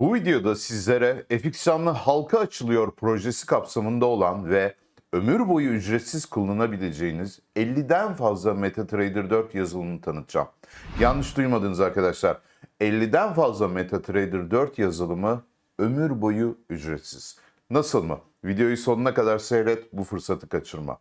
Bu videoda sizlere FX Canlı halka açılıyor projesi kapsamında olan ve ömür boyu ücretsiz kullanabileceğiniz 50'den fazla MetaTrader 4 yazılımını tanıtacağım. Yanlış duymadınız arkadaşlar. 50'den fazla MetaTrader 4 yazılımı ömür boyu ücretsiz. Nasıl mı? Videoyu sonuna kadar seyret, bu fırsatı kaçırma.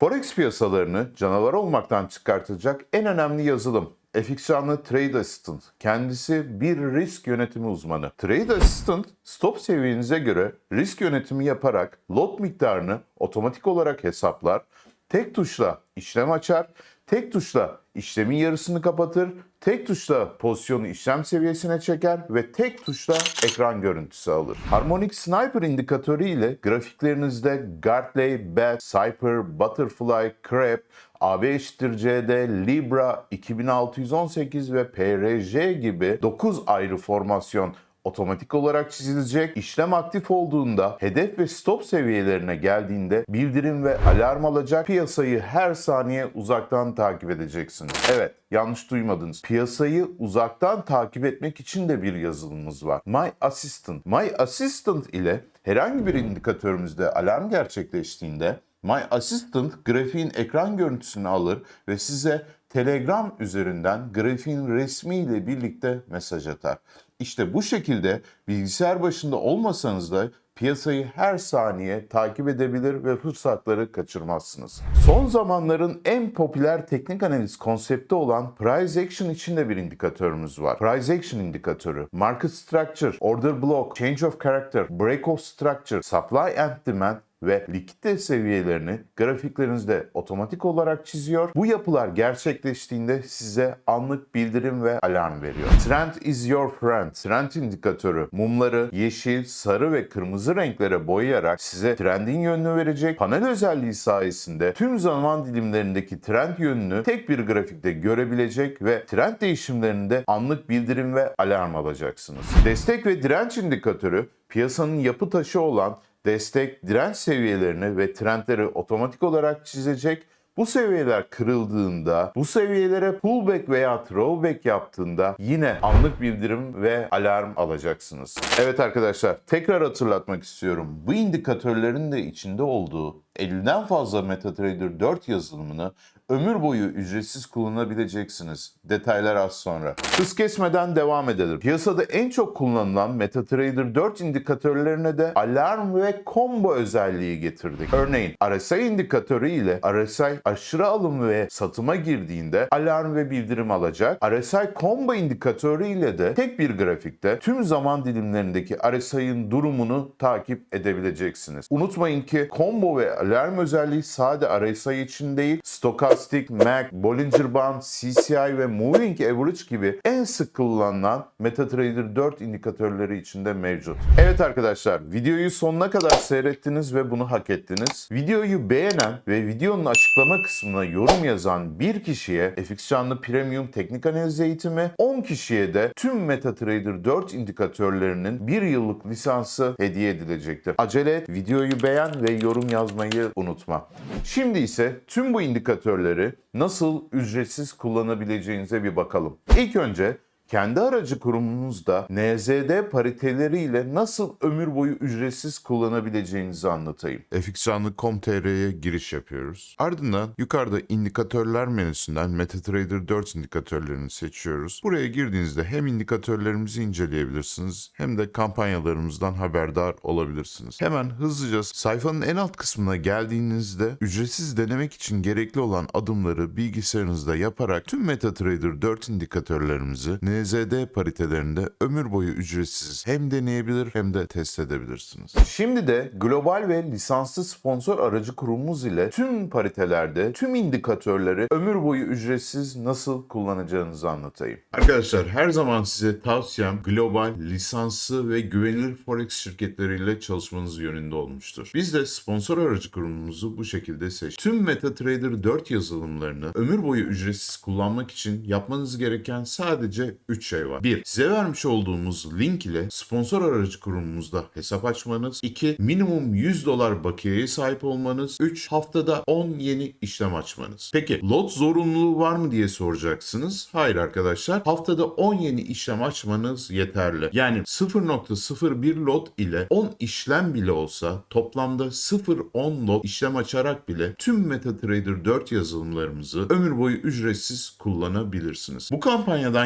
Forex piyasalarını canavar olmaktan çıkartacak en önemli yazılım. FX Trade Assistant. Kendisi bir risk yönetimi uzmanı. Trade Assistant stop seviyenize göre risk yönetimi yaparak lot miktarını otomatik olarak hesaplar, tek tuşla işlem açar, tek tuşla işlemin yarısını kapatır, tek tuşla pozisyonu işlem seviyesine çeker ve tek tuşla ekran görüntüsü alır. Harmonic Sniper indikatörü ile grafiklerinizde Gartley, Bat, Cyper, Butterfly, Crab, AB eşittir CD, Libra, 2618 ve PRJ gibi 9 ayrı formasyon otomatik olarak çizilecek. İşlem aktif olduğunda hedef ve stop seviyelerine geldiğinde bildirim ve alarm alacak. Piyasayı her saniye uzaktan takip edeceksiniz. Evet, yanlış duymadınız. Piyasayı uzaktan takip etmek için de bir yazılımımız var. My Assistant. My Assistant ile herhangi bir indikatörümüzde alarm gerçekleştiğinde My Assistant grafiğin ekran görüntüsünü alır ve size Telegram üzerinden grafiğin resmi ile birlikte mesaj atar. İşte bu şekilde bilgisayar başında olmasanız da piyasayı her saniye takip edebilir ve fırsatları kaçırmazsınız. Son zamanların en popüler teknik analiz konsepti olan Price Action için de bir indikatörümüz var. Price Action indikatörü, Market Structure, Order Block, Change of Character, Break of Structure, Supply and Demand ve likidite seviyelerini grafiklerinizde otomatik olarak çiziyor. Bu yapılar gerçekleştiğinde size anlık bildirim ve alarm veriyor. Trend is your friend. Trend indikatörü mumları yeşil, sarı ve kırmızı renklere boyayarak size trendin yönünü verecek. Panel özelliği sayesinde tüm zaman dilimlerindeki trend yönünü tek bir grafikte görebilecek ve trend değişimlerinde anlık bildirim ve alarm alacaksınız. Destek ve direnç indikatörü piyasanın yapı taşı olan destek, direnç seviyelerini ve trendleri otomatik olarak çizecek. Bu seviyeler kırıldığında, bu seviyelere pullback veya throwback yaptığında yine anlık bildirim ve alarm alacaksınız. Evet arkadaşlar, tekrar hatırlatmak istiyorum. Bu indikatörlerin de içinde olduğu 50'den fazla MetaTrader 4 yazılımını ömür boyu ücretsiz kullanabileceksiniz. Detaylar az sonra. Hız kesmeden devam edelim. Piyasada en çok kullanılan MetaTrader 4 indikatörlerine de alarm ve combo özelliği getirdik. Örneğin RSI indikatörü ile RSI aşırı alım ve satıma girdiğinde alarm ve bildirim alacak. RSI combo indikatörü ile de tek bir grafikte tüm zaman dilimlerindeki RSI'ın durumunu takip edebileceksiniz. Unutmayın ki combo ve alarm özelliği sade RSI için değil, stokastik, MAC, Bollinger Band, CCI ve Moving Average gibi en sık kullanılan MetaTrader 4 indikatörleri içinde mevcut. Evet arkadaşlar, videoyu sonuna kadar seyrettiniz ve bunu hak ettiniz. Videoyu beğenen ve videonun açıklama kısmına yorum yazan bir kişiye FX Canlı Premium Teknik Analiz Eğitimi, 10 kişiye de tüm MetaTrader 4 indikatörlerinin bir yıllık lisansı hediye edilecektir. Acele et, videoyu beğen ve yorum yazmayı unutma. Şimdi ise tüm bu indikatörleri nasıl ücretsiz kullanabileceğinize bir bakalım. İlk önce kendi aracı kurumunuzda NZD pariteleriyle nasıl ömür boyu ücretsiz kullanabileceğinizi anlatayım. fxcanlı.com.tr'ye giriş yapıyoruz. Ardından yukarıda indikatörler menüsünden MetaTrader 4 indikatörlerini seçiyoruz. Buraya girdiğinizde hem indikatörlerimizi inceleyebilirsiniz hem de kampanyalarımızdan haberdar olabilirsiniz. Hemen hızlıca sayfanın en alt kısmına geldiğinizde ücretsiz denemek için gerekli olan adımları bilgisayarınızda yaparak tüm MetaTrader 4 indikatörlerimizi NZD paritelerinde ömür boyu ücretsiz hem deneyebilir hem de test edebilirsiniz. Şimdi de global ve lisanslı sponsor aracı kurumumuz ile tüm paritelerde tüm indikatörleri ömür boyu ücretsiz nasıl kullanacağınızı anlatayım. Arkadaşlar her zaman size tavsiyem global, lisanslı ve güvenilir forex şirketleriyle çalışmanız yönünde olmuştur. Biz de sponsor aracı kurumumuzu bu şekilde seçtik. Tüm MetaTrader 4 yazılımlarını ömür boyu ücretsiz kullanmak için yapmanız gereken sadece 3 şey var. 1. Size vermiş olduğumuz link ile sponsor aracı kurumumuzda hesap açmanız. 2. Minimum 100 dolar bakiyeye sahip olmanız. 3. Haftada 10 yeni işlem açmanız. Peki lot zorunluluğu var mı diye soracaksınız. Hayır arkadaşlar. Haftada 10 yeni işlem açmanız yeterli. Yani 0.01 lot ile 10 işlem bile olsa toplamda 0.10 lot işlem açarak bile tüm MetaTrader 4 yazılımlarımızı ömür boyu ücretsiz kullanabilirsiniz. Bu kampanyadan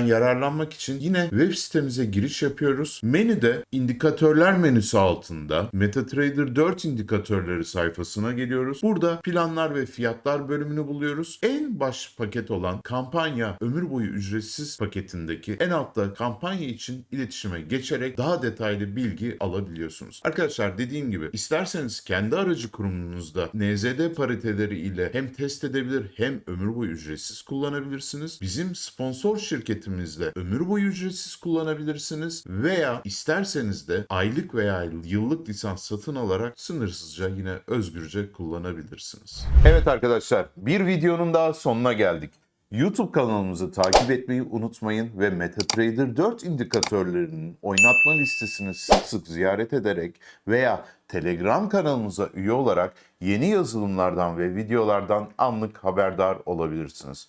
yararlanmak için yine web sitemize giriş yapıyoruz. Menüde indikatörler menüsü altında MetaTrader 4 indikatörleri sayfasına geliyoruz. Burada planlar ve fiyatlar bölümünü buluyoruz. En baş paket olan kampanya ömür boyu ücretsiz paketindeki en altta kampanya için iletişime geçerek daha detaylı bilgi alabiliyorsunuz. Arkadaşlar dediğim gibi isterseniz kendi aracı kurumunuzda NZD pariteleri ile hem test edebilir hem ömür boyu ücretsiz kullanabilirsiniz. Bizim sponsor şirketimizle ömür boyu ücretsiz kullanabilirsiniz veya isterseniz de aylık veya yıllık lisans satın alarak sınırsızca yine özgürce kullanabilirsiniz. Evet arkadaşlar bir videonun daha sonuna geldik. YouTube kanalımızı takip etmeyi unutmayın ve MetaTrader 4 indikatörlerinin oynatma listesini sık sık ziyaret ederek veya Telegram kanalımıza üye olarak yeni yazılımlardan ve videolardan anlık haberdar olabilirsiniz.